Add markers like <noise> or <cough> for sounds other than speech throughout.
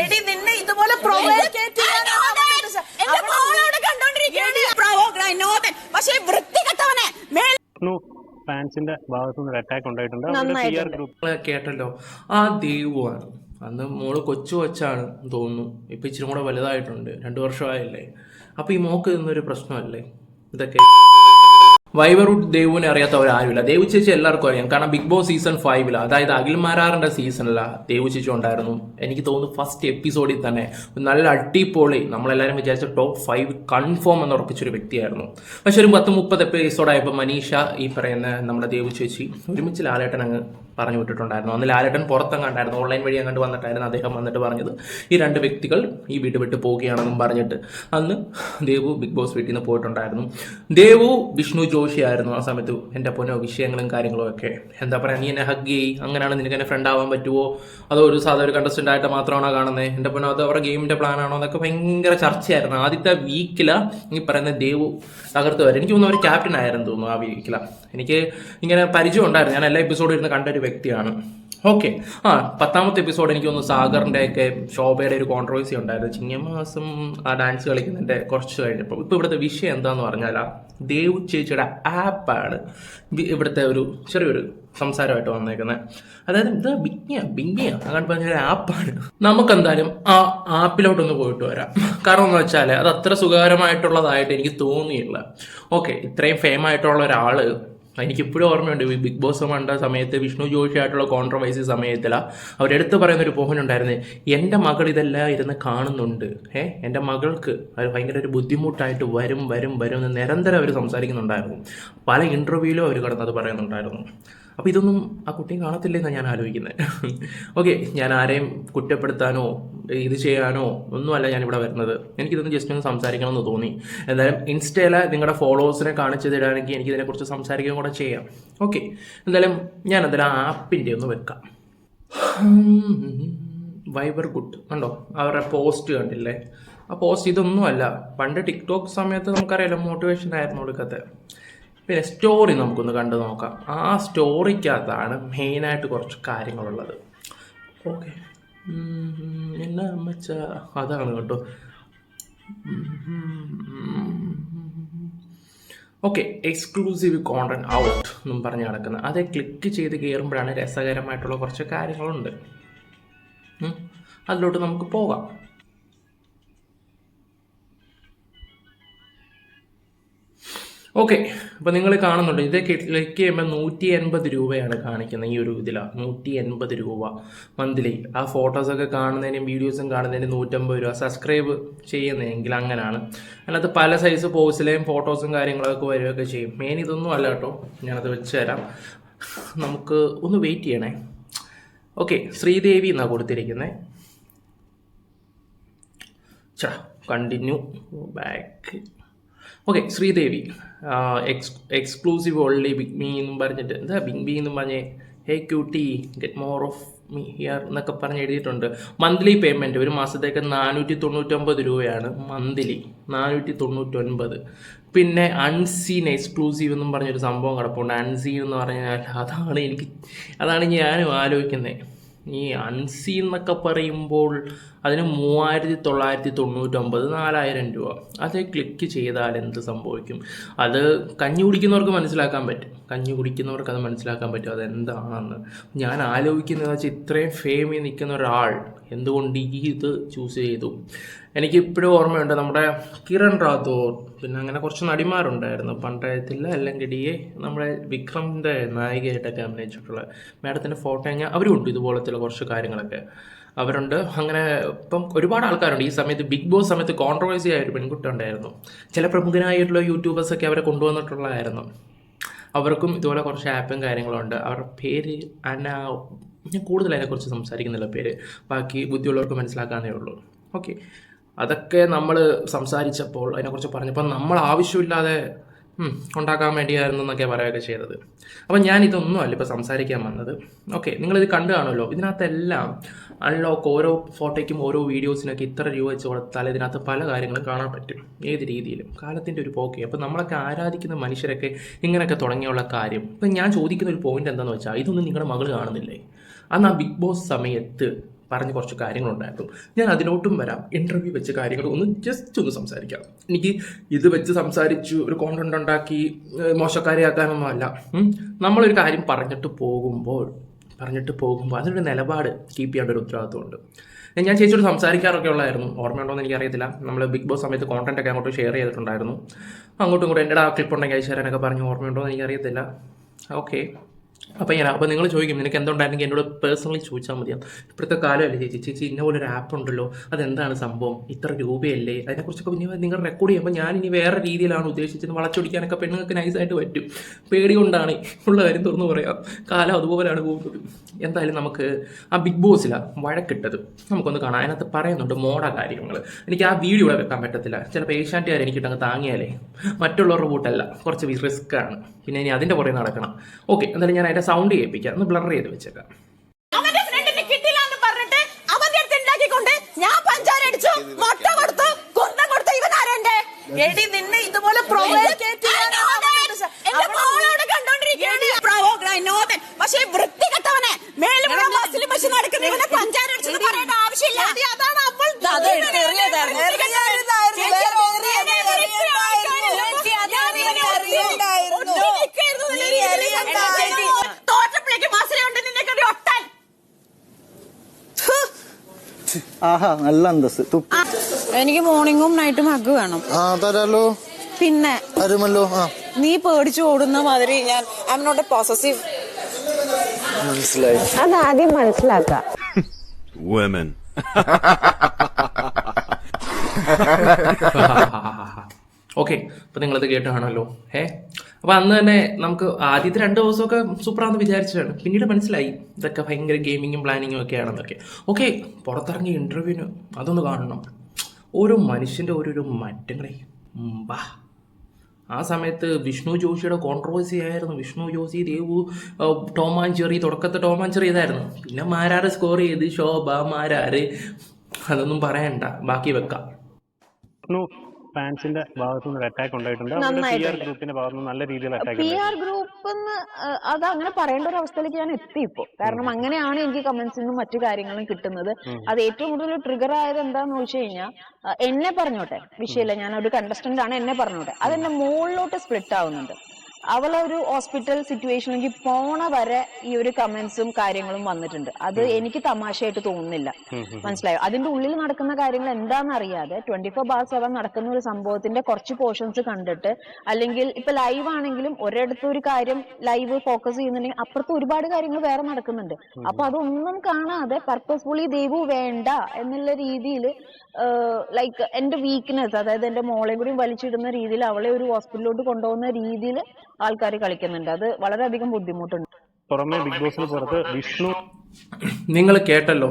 എടി നിന്നെ ഇതുപോലെ പ്രൊവോക്കേറ്റ് പക്ഷേ വൃത്തികെട്ടവനെ. ഫാൻസിന്റെ ഭാഗത്തു നിന്ന് അറ്റാക്ക് ഉണ്ടായിട്ടുണ്ട് കേട്ടല്ലോ. ആ ദൈവമാണ്. അന്ന് മോൾ കൊച്ചു കൊച്ചാണ് തോന്നുന്നു. ഇപ്പം ഇച്ചിരി കൂടെ വലുതായിട്ടുണ്ട്. രണ്ടു വർഷമായല്ലേ? അപ്പോൾ ഈ മോക്ക് ഇന്നൊരു പ്രശ്നമല്ലേ? ഇതൊക്കെ വൈവറുഡ് ദേവുവിനെ അറിയാത്തവരാരുമില്ല ദേവു ചേച്ചി എല്ലാവർക്കും അറിയാം. കാരണം ബിഗ് ബോസ് സീസൺ ഫൈവിൽ അതായത് അഖിൽമാരാറിന്റെ സീസണില ദേവു ചേച്ചി ഉണ്ടായിരുന്നു. എനിക്ക് തോന്നുന്നു ഫസ്റ്റ് എപ്പിസോഡിൽ തന്നെ നല്ല അടിപൊളി നമ്മളെല്ലാവരും വിചാരിച്ച ടോപ്പ് ഫൈവ് കൺഫേം എന്ന് ഉറപ്പിച്ചൊരു വ്യക്തിയായിരുന്നു. പക്ഷെ ഒരു പത്ത് മുപ്പത് എപ്പിസോഡായപ്പോൾ മനീഷ ഈ പറയുന്ന നമ്മുടെ ദേവു ചേച്ചി ഒരുമിച്ച് ലാലേട്ടൻ അങ്ങ് പറഞ്ഞു വിട്ടിട്ടുണ്ടായിരുന്നു. അന്ന് ലാലട്ടൻ പുറത്തെങ്ങാണ്ടായിരുന്നു ഓൺലൈൻ വഴി അങ്ങോട്ട് വന്നിട്ടായിരുന്നു അദ്ദേഹം വന്നിട്ട് പറഞ്ഞത്. ഈ രണ്ട് വ്യക്തികൾ ഈ വീട് വിട്ട് പോവുകയാണെന്നും പറഞ്ഞിട്ട് അന്ന് ദേവു ബിഗ് ബോസ് വീട്ടിൽ നിന്ന് പോയിട്ടുണ്ടായിരുന്നു. ദേവു വിഷ്ണു ജോഷി ആയിരുന്നു ആ സമയത്ത് എന്റെ പൊന്നോ വിഷയങ്ങളും കാര്യങ്ങളും ഒക്കെ. എന്താ പറയുക നീ എന്നെ ഹഗ് ചെയ്യ്. അങ്ങനെയാണ് നിനക്ക് എന്നെ ഫ്രണ്ട് ആവാൻ പറ്റുമോ അതോ ഒരു സാധാരണ ഒരു കണ്ടസ്റ്റന്റ് ആയിട്ട് മാത്രമാണോ കാണുന്നത് എന്റെ പൊന്നോ അത് അവരുടെ ഗെയിമിന്റെ പ്ലാൻ ആണോ? എന്നൊക്കെ ഭയങ്കര ചർച്ചയായിരുന്നു. ആദ്യത്തെ വീക്കില ഈ പറയുന്ന ദേവു തകർത്ത് വരും. എനിക്ക് തോന്നുന്നു അവർ ക്യാപ്റ്റൻ ആയിരുന്നു തോന്നുന്നു ആ വീക്കില എനിക്ക് ഇങ്ങനെ പരിചയം ഉണ്ടായിരുന്നു ഞാൻ എല്ലാ എപ്പിസോഡും ഇരുന്ന് കണ്ട ഒരു വ്യക്തിയാണ്. ഓക്കെ ആ പത്താമത്തെ എപ്പിസോഡ് എനിക്ക് തോന്നുന്നു സാഗറിന്റെ ഒക്കെ ശോഭയുടെ ഒരു കോൺട്രവേഴ്സി ഉണ്ടായിരുന്നു. ചിങ്ങമാസം ആ ഡാൻസ് കളിക്കുന്നതിന്റെ കുറച്ച് കഴിഞ്ഞപ്പോൾ. ഇപ്പോൾ ഇവിടുത്തെ വിഷയം എന്താന്ന് പറഞ്ഞാൽ ആ ദേവ് ചേച്ചിയുടെ ആപ്പാണ് ഇവിടുത്തെ ഒരു ചെറിയൊരു സംസാരമായിട്ട് വന്നേക്കുന്നത് അതായത് ഇത് ബിങ്ങിയ ബിങ്ങിയ അങ്ങനെ പറഞ്ഞൊരു ആപ്പാണ് നമുക്കെന്തായാലും ആ ആപ്പിലോട്ടൊന്ന് പോയിട്ട് വരാം. കാരണം എന്ന് വെച്ചാൽ അത് അത്ര സുഖകരമായിട്ടുള്ളതായിട്ട് എനിക്ക് തോന്നിയില്ല. ഓക്കെ ഇത്രയും ഫേമായിട്ടുള്ള ഒരാൾ എനിക്കിപ്പോഴും ഓർമ്മയുണ്ട് ബിഗ് ബോസ് കണ്ട സമയത്ത് വിഷ്ണു ജോഷിയായിട്ടുള്ള കോൺട്രവേഴ്സി സമയത്തിലാണ് അവരെടുത്ത് പറയുന്ന ഒരു പോഹൻ ഉണ്ടായിരുന്നു എന്റെ മകൾ ഇതെല്ലാം ഇരുന്ന് കാണുന്നുണ്ട് ഏ എന്റെ മകൾക്ക് അത് ഭയങ്കര ഒരു ബുദ്ധിമുട്ടായിട്ട് വരും വരും വരും എന്ന് നിരന്തരം അവർ സംസാരിക്കുന്നുണ്ടായിരുന്നു. പല ഇന്റർവ്യൂവിലും അവർ കടന്നത് പറയുന്നുണ്ടായിരുന്നു. അപ്പോൾ ഇതൊന്നും ആ കുട്ടിയും കാണത്തില്ലെന്നാണ് ഞാൻ ആലോചിക്കുന്നത് ഓക്കെ ഞാൻ ആരെയും കുറ്റപ്പെടുത്താനോ ഇത് ചെയ്യാനോ ഒന്നുമല്ല ഞാനിവിടെ വരുന്നത്. എനിക്കിതൊന്ന് ജസ്റ്റ് ഒന്ന് സംസാരിക്കണമെന്ന് തോന്നി. എന്തായാലും ഇൻസ്റ്റയിലെ നിങ്ങളുടെ ഫോളോവേഴ്സിനെ കാണിച്ചു തരാണെങ്കിൽ എനിക്കിതിനെക്കുറിച്ച് സംസാരിക്കുകയും കൂടെ ചെയ്യാം. ഓക്കെ എന്തായാലും ഞാൻ എന്തായാലും ആ ആപ്പിന്റെ ഒന്ന് വെക്കാം. വൈബർ ഗുഡ് കണ്ടോ? അവരുടെ പോസ്റ്റ് കണ്ടില്ലേ? ആ പോസ്റ്റ് ഇതൊന്നുമല്ല. പണ്ട് ടിക്ടോക്ക് സമയത്ത് നമുക്കറിയാലോ മോട്ടിവേഷൻ ആയിരുന്നു കൊടുക്കത്തെ പിന്നെ സ്റ്റോറി നമുക്കൊന്ന് കണ്ടു നോക്കാം. ആ സ്റ്റോറിക്കകത്താണ് മെയിനായിട്ട് കുറച്ച് കാര്യങ്ങളുള്ളത്. ഓക്കെ എന്നാ മച്ച അതാണ് കേട്ടോ. ഓക്കെ എക്സ്ക്ലൂസീവ് കോണ്ടന്റ് ഔട്ട് എന്നും പറഞ്ഞ് നടക്കുന്നത് അത് ക്ലിക്ക് ചെയ്ത് കയറുമ്പോഴാണ് രസകരമായിട്ടുള്ള കുറച്ച് കാര്യങ്ങളുണ്ട്. അതിലോട്ട് നമുക്ക് പോകാം. ഓക്കെ അപ്പോൾ നിങ്ങൾ കാണുന്നുണ്ട്. ഇത് ക്ലിക്ക് ചെയ്യുമ്പോൾ നൂറ്റി എൺപത് രൂപയാണ് കാണിക്കുന്നത് ഈ ഒരു ഇതിലാണ് നൂറ്റി എൺപത് രൂപ മന്ത്ലി ആ ഫോട്ടോസൊക്കെ കാണുന്നതിനും വീഡിയോസും കാണുന്നതിനും നൂറ്റമ്പത് രൂപ. സബ്സ്ക്രൈബ് ചെയ്യുന്നതെങ്കിൽ അങ്ങനെയാണ് അതിനകത്ത് പല സൈസ് പോസിലെയും ഫോട്ടോസും കാര്യങ്ങളൊക്കെ വരികയൊക്കെ ചെയ്യും. മെയിൻ ഇതൊന്നും അല്ല കേട്ടോ. ഞാനത് വെച്ച് തരാം. നമുക്ക് ഒന്ന് വെയിറ്റ് ചെയ്യണേ. ഓക്കെ ശ്രീദേവി എന്നാണ് കൊടുത്തിരിക്കുന്നത് ചാ continue back okay Sreedevi. Ex exclusive only big me എന്നും പറഞ്ഞിട്ട് എന്താ ബിഗ് ബി എന്നും പറഞ്ഞ് hey cutie get more of me here എന്നൊക്കെ പറഞ്ഞ് എഴുതിയിട്ടുണ്ട്. മന്ത്ലി പേയ്മെന്റ് ഒരു മാസത്തേക്ക് നാനൂറ്റി തൊണ്ണൂറ്റൊമ്പത് രൂപയാണ് മന്ത്ലി നാനൂറ്റി തൊണ്ണൂറ്റൊൻപത് പിന്നെ അൺസീൻ എക്സ്ക്ലൂസീവ് എന്നും പറഞ്ഞൊരു സംഭവം കിടപ്പുണ്ട്. അൺസീൻ എന്ന് പറഞ്ഞാൽ അതാണ് എനിക്ക് അതാണ് ഞാനും ആലോചിക്കുന്നത് ഈ അൺസീൻ എന്നൊക്കെ പറയുമ്പോൾ അതിന് മൂവായിരത്തി തൊള്ളായിരത്തി തൊണ്ണൂറ്റൊമ്പത് നാലായിരം രൂപ. അത് ക്ലിക്ക് ചെയ്താൽ എന്ത് സംഭവിക്കും? അത് കഞ്ഞി കുടിക്കുന്നവർക്ക് മനസ്സിലാക്കാൻ പറ്റും. കഞ്ഞി കുടിക്കുന്നവർക്ക് അത് മനസ്സിലാക്കാൻ പറ്റും. അതെന്താണെന്ന്. ഞാൻ ആലോചിക്കുന്നത് വെച്ചാൽ ഇത്രയും ഫേമിൽ നിൽക്കുന്ന ഒരാൾ എന്തുകൊണ്ട് ഈ ഇത് ചൂസ് ചെയ്തു? എനിക്ക് ഇപ്പോഴും ഓർമ്മയുണ്ട് നമ്മുടെ കിരൺ റാത്തോർ പിന്നെ അങ്ങനെ കുറച്ച് നടിമാരുണ്ടായിരുന്നു. പണ്ടയത്തില്ല അല്ലെങ്കിൽ ഡിയെ നമ്മുടെ വിക്രമിന്റെ നായികയായിട്ടൊക്കെ അഭിനയിച്ചിട്ടുള്ള മാഡത്തിന്റെ ഫോട്ടോ ഞാൻ അവരും ഉണ്ട് ഇതുപോലത്തെ കുറച്ച് കാര്യങ്ങളൊക്കെ. അവരുണ്ട്. അങ്ങനെ ഇപ്പം ഒരുപാട് ആൾക്കാരുണ്ട്. ഈ സമയത്ത് ബിഗ് ബോസ് സമയത്ത് കോൺട്രവേഴ്സി ആയ ഒരു പെൺകുട്ടി ഉണ്ടായിരുന്നു. ചില പ്രമുഖനായിട്ടുള്ള യൂട്യൂബേഴ്സൊക്കെ അവരെ കൊണ്ടുവന്നിട്ടുള്ളതായിരുന്നു. അവർക്കും ഇതുപോലെ കുറച്ച് ആപ്പും കാര്യങ്ങളും ഉണ്ട്. അവരുടെ പേര് അന ഞാൻ കൂടുതൽ അതിനെക്കുറിച്ച് സംസാരിക്കുന്നില്ല പേര്. ബാക്കി ബുദ്ധിയുള്ളവർക്ക് മനസ്സിലാക്കാനേ ഉള്ളൂ. ഓക്കെ അതൊക്കെ നമ്മൾ സംസാരിച്ചപ്പോൾ അതിനെക്കുറിച്ച് പറഞ്ഞപ്പോൾ നമ്മൾ ആവശ്യമില്ലാതെ ഉണ്ടാക്കാൻ വേണ്ടിയായിരുന്നു എന്നൊക്കെ പറയുകയൊക്കെ ചെയ്തത്. അപ്പം ഞാൻ ഇതൊന്നും അല്ല ഇപ്പോൾ സംസാരിക്കാൻ വന്നത്. ഓക്കെ നിങ്ങളിത് കണ്ടു കാണുമല്ലോ. ഇതിനകത്തെല്ലാം അൺലോക്ക് ഓരോ ഫോട്ടോയ്ക്കും ഓരോ വീഡിയോസിനൊക്കെ ഇത്ര രൂപ വെച്ച് കൊടുത്താൽ ഇതിനകത്ത് പല കാര്യങ്ങളും കാണാൻ പറ്റും ഏത് രീതിയിലും. കാലത്തിന്റെ ഒരു പോക്കെ. അപ്പം നമ്മളൊക്കെ ആരാധിക്കുന്ന മനുഷ്യരൊക്കെ ഇങ്ങനെയൊക്കെ തുടങ്ങിയുള്ള കാര്യം. ഇപ്പം ഞാൻ ചോദിക്കുന്ന ഒരു പോയിന്റ് എന്താണെന്ന് വെച്ചാൽ ഇതൊന്നും നിങ്ങളുടെ മകൾ കാണുന്നില്ലേ? അന്ന് ആ ബിഗ് ബോസ് സമയത്ത് പറഞ്ഞ കുറച്ച് കാര്യങ്ങളുണ്ടായിരുന്നു ഞാൻ അതിലോട്ടും വരാം. ഇന്റർവ്യൂ വെച്ച് കാര്യങ്ങൾ ഒന്ന് ജസ്റ്റ് ഒന്ന് സംസാരിക്കാം. എനിക്ക് ഇത് വെച്ച് സംസാരിച്ചു ഒരു കോണ്ടന്റ് ഉണ്ടാക്കി മോശക്കാരിയാക്കാനൊന്നും അല്ല. നമ്മളൊരു കാര്യം പറഞ്ഞിട്ട് പോകുമ്പോൾ പറഞ്ഞിട്ട് പോകുമ്പോൾ അതിനൊരു നിലപാട് കീപ്പ് ചെയ്യേണ്ട ഒരു ഉത്തരവാദിത്വമുണ്ട്. ഞാൻ ചേച്ചിയോട് സംസാരിക്കാറൊക്കെ ഉള്ളായിരുന്നു. ഓർമ്മയുണ്ടോ എന്ന് എനിക്കറിയത്തില്ല. നമ്മൾ ബിഗ് ബോസ് സമയത്ത് കോണ്ടന്റ് ഒക്കെ അങ്ങോട്ട് ഷെയർ ചെയ്തിട്ടുണ്ടായിരുന്നു. അങ്ങോട്ടും ഇങ്ങോട്ടും എന്റെ ആ ക്ലിപ്പ് ഉണ്ടെങ്കിൽ അയച്ചു തരാനൊക്കെ പറഞ്ഞു. ഓർമ്മയുണ്ടോ എന്ന് എനിക്കറിയത്തില്ല. ഓക്കെ അപ്പോൾ ഞാൻ അപ്പോൾ നിങ്ങൾ ചോദിക്കും നിനക്ക് എന്തുണ്ടായിരുന്നെങ്കിൽ എന്നോട് പേഴ്സണലി ചോദിച്ചാൽ മതിയാവും ഇപ്പോഴത്തെ കാലമല്ലേ ചേച്ചി? ചേച്ചി ഇന്ന പോലെ ഒരു ആപ്പ് ഉണ്ടല്ലോ അതെന്താണ് സംഭവം? ഇത്ര രൂപയല്ലേ? അതിനെക്കുറിച്ചൊക്കെ പിന്നെ നിങ്ങൾ റെക്കോർഡ് ചെയ്യുമ്പോൾ ഞാൻ ഇനി വേറെ രീതിയിലാണ് ഉദ്ദേശിച്ചത്. വളച്ചൊടിക്കാനൊക്കെ പെണ്ണുങ്ങൾക്ക് നൈസായിട്ട് പറ്റും. പേടി കൊണ്ടാണ്. ഉള്ള കാര്യം തുറന്നു പറയാം. കാലം അതുപോലെയാണ് പോകുന്നത്. എന്തായാലും നമുക്ക് ആ ബിഗ് ബോസിലാണ് വഴക്കിട്ടത്. നമുക്കൊന്ന് കാണാം. അതിനകത്ത് പറയുന്നുണ്ട് മോഡ കാര്യങ്ങൾ എനിക്ക് ആ വീഡിയോ ഇവിടെ വെക്കാൻ പറ്റത്തില്ല. ചിലപ്പോൾ ഏഷ്യാന്റുകാർ എനിക്കിട്ടങ്ങ് താങ്ങിയാലേ. മറ്റുള്ളവരുടെ കൂട്ടല്ല കുറച്ച് റിസ്ക് ആണ്. പിന്നെ ഇനി അതിന്റെ പുറകെ നടക്കണം. ഓക്കെ എന്തായാലും ഞാൻ അതിന്റെ സൗണ്ട് കേൾപ്പിക്കാം ഒന്ന് ബ്ലർ ചെയ്ത് വെച്ചേക്കാം. ഞാൻ പഞ്ചാര അടിച്ചു മുട്ട കൊടുത്തു കുന്തം കൊടുത്തു. ഇവൻ എടി നിന്നെ ഇതുപോലെ പക്ഷേ വൃത്തികെട്ടവനെ മേലും നടക്കുന്ന ഇവനെ പഞ്ചാര പറയേണ്ട ആവശ്യമില്ല. അതാണ് അവൾ അത് എറിയതായിരുന്നു. എറിയതായിരുന്നു. വേറെ എറിയതായിരുന്നു. ചേച്ചി, അത് എറിയതായിരുന്നു. നീ എറിയണ്ടായിരുന്നു. തോറ്റപ്പോഴേക്ക് മസിലുണ്ട് നിന്നെ കണ്ടി ഒട്ടാൻ ആഹാ നല്ല അന്തസ് തുപ്പി. എനിക്ക് മോർണിംഗും നൈറ്റും ഹഗ് വേണം. ആ തരാലോ. പിന്നെ തരുമല്ലോ. ആ. നീ പേടിച്ചു ഓടുന്ന മാതിരി ഞാൻ I M not a possessive മനസ്സിലായി അതാദ്യം മനസ്സിലാക്കാം. Women. <laughs> <laughs> ഓക്കെ അപ്പോൾ നിങ്ങളത് കേട്ടാണല്ലോ. ഏ അപ്പോൾ അന്ന് തന്നെ നമുക്ക് ആദ്യത്തെ രണ്ട് ദിവസമൊക്കെ സൂപ്പറാന്ന് വിചാരിച്ചതാണ്. പിന്നീട് മനസ്സിലായി ഇതൊക്കെ ഭയങ്കര ഗെയിമിങ്ങും പ്ലാനിങ്ങും ഒക്കെ ആണെന്നൊക്കെ. ഓക്കെ പുറത്തിറങ്ങിയ ഇന്റർവ്യൂവിന് അതൊന്ന് കാണണം. ഓരോ മനുഷ്യന്റെ ഓരോരോ മാറ്റങ്ങളെ. ബാ ആ സമയത്ത് വിഷ്ണു ജോഷിയുടെ കോൺട്രവേഴ്സി ആയിരുന്നു. Vishnu Joshi Devu Tom and Jerry തുടക്കത്തെ Tom and Jerry ഇതായിരുന്നു. പിന്നെ മാരാറ് സ്കോർ ചെയ്ത്? ശോഭ മാരാറ് അതൊന്നും പറയണ്ട. ബാക്കി വെക്കാം. ഫാൻസിന്റെ ഭാഗത്തു നിന്ന് അറ്റാക്ക് ഉണ്ടായിട്ടുണ്ട്. പി ആർ ഗ്രൂപ്പിന്റെ ഭാഗത്തു നിന്ന് നല്ല രീതിയിൽ അറ്റാക്ക് പി ആർ ഗ്രൂപ്പ് അത് അങ്ങനെ പറയേണ്ട ഒരു അവസ്ഥയിലേക്ക് ഞാൻ എത്തി ഇപ്പോ കാരണം അങ്ങനെയാണ് എനിക്ക് കമന്റ്സിനും മറ്റു കാര്യങ്ങളും കിട്ടുന്നത്. അത് ഏറ്റവും കൂടുതൽ ട്രിഗർ ആയത് എന്താന്ന് ചോദിച്ചു കഴിഞ്ഞാൽ എന്നെ പറഞ്ഞോട്ടെ. വിഷയമില്ല ഞാൻ ഒരു കണ്ടസ്റ്റന്റ് ആണ് എന്നെ പറഞ്ഞോട്ടെ. അതെന്റെ മുകളിലോട്ട് സ്പ്ലിറ്റ് ആവുന്നുണ്ട്. അവളൊരു ഹോസ്പിറ്റൽ സിറ്റുവേഷനിലേക്ക് പോണ വരെ ഈ ഒരു കമന്റ്സും കാര്യങ്ങളും വന്നിട്ടുണ്ട്. അത് എനിക്ക് തമാശയായിട്ട് തോന്നുന്നില്ല. മനസ്സിലായോ? അതിന്റെ ഉള്ളിൽ നടക്കുന്ന കാര്യങ്ങൾ എന്താണെന്ന് അറിയാതെ ട്വന്റി ഫോർ ബാർ സെവൻ നടക്കുന്ന ഒരു സംഭവത്തിന്റെ കുറച്ച് പോർഷൻസ് കണ്ടിട്ട് അല്ലെങ്കിൽ ഇപ്പൊ ലൈവ് ആണെങ്കിലും ഒരിടത്ത് ഒരു കാര്യം ലൈവ് ഫോക്കസ് ചെയ്യുന്നുണ്ടെങ്കിൽ അപ്പുറത്ത് ഒരുപാട് കാര്യങ്ങൾ വേറെ നടക്കുന്നുണ്ട്. അപ്പൊ അതൊന്നും കാണാതെ പർപ്പസ്ഫുള്ളി ദൈവു വേണ്ട എന്നുള്ള രീതിയിൽ ലൈക്ക് എന്റെ വീക്ക്നെസ് അതായത് എന്റെ മോളെ കൂടി വലിച്ചിടുന്ന രീതിയിൽ അവളെ ഒരു ഹോസ്പിറ്റലിലോട്ട് കൊണ്ടുപോകുന്ന രീതിയിൽ ആൾക്കാർ കളിക്കുന്നുണ്ട്. അത് വളരെയധികം ബുദ്ധിമുട്ടുണ്ട്. പുറമെ ബിഗ് ബോസിന് പുറത്ത് വിഷ്ണു നിങ്ങൾ കേട്ടല്ലോ.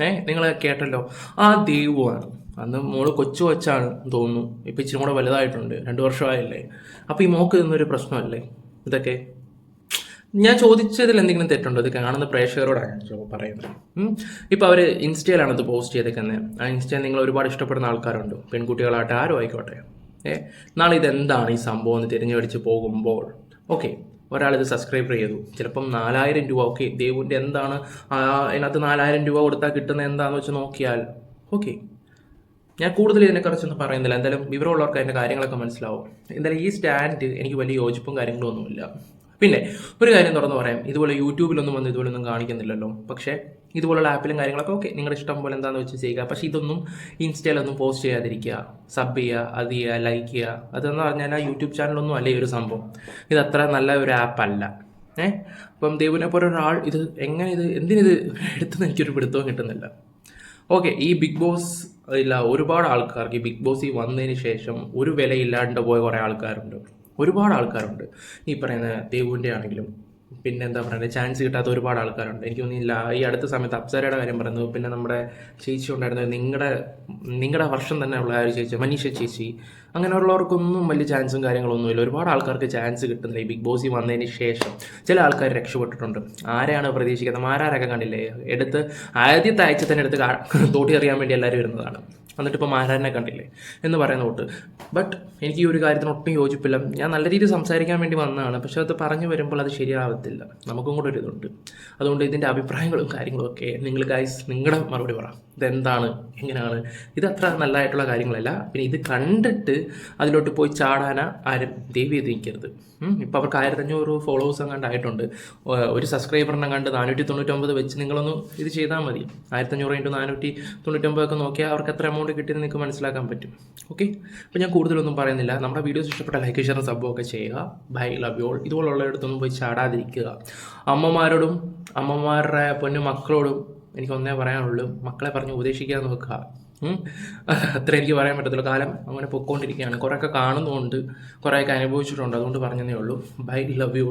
ഏ നിങ്ങൾ കേട്ടല്ലോ. ആ ദൈവമാണ് അന്ന് മോൾ കൊച്ചു കൊച്ചാണ് തോന്നുന്നു. ഇപ്പം ഇച്ചിരി കൂടെ വലുതായിട്ടുണ്ട്. രണ്ട് വർഷമായില്ലേ? അപ്പോൾ ഈ മോക്ക് ഇന്നൊരു പ്രശ്നമല്ലേ? ഇതൊക്കെ? ഞാൻ ചോദിച്ചതിൽ എന്തെങ്കിലും തെറ്റുണ്ടോ? ഇത് കാണുന്ന പ്രേക്ഷകരോടാണ് പറയുന്നത്. ഇപ്പോൾ അവർ ഇൻസ്റ്റയിലാണ് ഇത് പോസ്റ്റ് ചെയ്തേക്കുന്നത് ആ ഇൻസ്റ്റയിൽ നിങ്ങൾ ഒരുപാട് ഇഷ്ടപ്പെടുന്ന ആൾക്കാരുണ്ട്. പെൺകുട്ടികളായിട്ട് ആരും ആയിക്കോട്ടെ. ഏ? നാളെ ഇതെന്താണ് ഈ സംഭവം എന്ന് തിരഞ്ഞെടുത്ത് പോകുമ്പോൾ? ഓക്കെ. ഒരാളിത് സബ്സ്ക്രൈബ് ചെയ്തു. ചിലപ്പം നാലായിരം രൂപ. ഓക്കെ. ദേവുവിന്റെ എന്താണ്? അതിനകത്ത് നാലായിരം രൂപ കൊടുത്താൽ കിട്ടുന്ന എന്താണെന്ന് വെച്ച് നോക്കിയാൽ ഓക്കെ. ഞാൻ കൂടുതൽ ഇതിനെക്കുറിച്ചൊന്നും പറയുന്നില്ല. എന്തായാലും വിവരമുള്ളവർക്ക് അതിന്റെ കാര്യങ്ങളൊക്കെ മനസ്സിലാവും. എന്തായാലും ഈ സ്റ്റാൻഡ് എനിക്ക് വലിയ യോജിപ്പും കാര്യങ്ങളും ഒന്നുമില്ല പിന്നെ ഒരു കാര്യം തുറന്ന് പറയാം. ഇതുപോലെ യൂട്യൂബിലൊന്നും വന്ന് ഇതുപോലൊന്നും കാണിക്കുന്നില്ലല്ലോ. പക്ഷേ ഇതുപോലുള്ള ആപ്പിലും കാര്യങ്ങളൊക്കെ ഓക്കെ നിങ്ങളുടെ ഇഷ്ടം പോലെ എന്താണെന്ന് വെച്ച് ചെയ്യുക. പക്ഷേ ഇതൊന്നും ഇൻസ്റ്റയിലൊന്നും പോസ്റ്റ് ചെയ്യാതിരിക്കുക. സബ് ചെയ്യുക അത് ചെയ്യുക ലൈക്ക് ചെയ്യുക. അതെന്ന് പറഞ്ഞാൽ ആ യൂട്യൂബ് ചാനലൊന്നും അല്ല ഈ ഒരു സംഭവം. ഇത് അത്ര നല്ല ഒരു ആപ്പല്ല ഏ? അപ്പം ദേവിനെ പോലെ ഒരാൾ ഇത് എങ്ങനെ ഇത് എന്തിനിത് എടുത്തെന്ന് എനിക്കൊരു പിടുത്തവും കിട്ടുന്നില്ല. ഓക്കെ ഈ ബിഗ് ബോസ് ഇല്ല ഒരുപാട് ആൾക്കാർക്ക് ഈ ബിഗ് ബോസ് ഈ വന്നതിന് ശേഷം ഒരു വിലയില്ലാണ്ട് പോയ കുറേ ആൾക്കാരുണ്ട്. ഒരുപാട് ആൾക്കാരുണ്ട്. ഈ പറയുന്ന ദേവുവിന്റെ ആണെങ്കിലും പിന്നെ എന്താ പറയുക ചാൻസ് കിട്ടാത്ത ഒരുപാട് ആൾക്കാരുണ്ട്. എനിക്ക് തോന്നിയില്ല ഈ അടുത്ത സമയത്ത് അപ്സരയുടെ കാര്യം പറയുന്നു പിന്നെ നമ്മുടെ ചേച്ചി ഉണ്ടായിരുന്നത് നിങ്ങളുടെ നിങ്ങളുടെ വർഷം തന്നെ ഉള്ള ആ ഒരു ചേച്ചി മനീഷ ചേച്ചി അങ്ങനെയുള്ളവർക്കൊന്നും വലിയ ചാൻസും കാര്യങ്ങളൊന്നുമില്ല ഒരുപാട് ആൾക്കാർക്ക് ചാൻസ് കിട്ടുന്നില്ല. ഈ ബിഗ് ബോസിൽ വന്നതിന് ശേഷം ചില ആൾക്കാർ രക്ഷപ്പെട്ടിട്ടുണ്ട്. ആരെയാണ് പ്രതീക്ഷിക്കുന്നത്? ആരാരൊക്കെ കണ്ടില്ലേ? എടുത്ത് ആദ്യത്തെ ആഴ്ച തന്നെ എടുത്ത് തോട്ടി അറിയാൻ വേണ്ടി എല്ലാവരും വരുന്നതാണ് എന്നിട്ട് ഇപ്പോൾ മാരാനെ കണ്ടില്ലേ എന്ന് പറയുന്ന തൊട്ട് ബട്ട് എനിക്ക് ഈ ഒരു കാര്യത്തിന് ഒട്ടും യോജിപ്പില്ല. ഞാൻ നല്ല രീതിയിൽ സംസാരിക്കാൻ വേണ്ടി വന്നതാണ്. പക്ഷെ അത് പറഞ്ഞു വരുമ്പോൾ അത് ശരിയാവത്തില്ല. നമുക്കും കൂടെ ഒരു ഇതുണ്ട്. അതുകൊണ്ട് ഇതിന്റെ അഭിപ്രായങ്ങളും കാര്യങ്ങളും ഒക്കെ നിങ്ങൾ ഗൈസ് നിങ്ങളുടെ മറുപടി പറ. ഇതെന്താണ്? എങ്ങനെയാണ്? ഇത് അത്ര നല്ലതായിട്ടുള്ള കാര്യങ്ങളല്ല. പിന്നെ ഇത് കണ്ടിട്ട് അതിലോട്ട് പോയി ചാടാന ആരും ദൈവം ചെയ്ത് നിൽക്കരുത്. ഇപ്പോൾ അവർക്ക് ആയിരത്തഞ്ഞൂറ് ഫോളോവേഴ്സ് അങ്ങാണ്ട് ആയിട്ടുണ്ട്. ഒരു സബ്സ്ക്രൈബറിനെ കണ്ട് നാനൂറ്റി തൊണ്ണൂറ്റൊമ്പത് വെച്ച് നിങ്ങളൊന്ന് ഇത് ചെയ്താൽ മതി. ആയിരത്തഞ്ഞൂറ് ഇന്റു നാനൂറ്റി തൊണ്ണൂറ്റൊമ്പതൊക്കെ നോക്കിയാൽ അവർക്ക് എത്ര എമൗണ്ട് കിട്ടിയെന്ന് നിങ്ങൾക്ക് മനസ്സിലാക്കാൻ പറ്റും. ഓക്കെ അപ്പോൾ ഞാൻ കൂടുതലൊന്നും പറയുന്നില്ല. നമ്മുടെ വീഡിയോസ് ഇഷ്ടപ്പെട്ട ലൈക്ക് ഷെയർ സബ്ബോ ഒക്കെ ചെയ്യുക. ബൈ ലവ് യോൾ ഇതുപോലുള്ളയിടത്തൊന്നും പോയി ചാടാതിരിക്കുക. അമ്മമാരോടും അമ്മമാരുടെ പൊന്നു മക്കളോടും എനിക്ക് ഒന്നേ പറയാനുള്ളൂ. മക്കളെ പറഞ്ഞ് ഉപദേശിക്കാൻ നോക്കുക. അത്ര എനിക്ക് പറയാൻ പറ്റത്തില്ല കാലം അങ്ങനെ പൊക്കോണ്ടിരിക്കുകയാണ്. കുറേയൊക്കെ കാണുന്നുണ്ട്. കുറേയൊക്കെ അനുഭവിച്ചിട്ടുണ്ട്. അതുകൊണ്ട് പറഞ്ഞതേ ഉള്ളൂ. Bye love you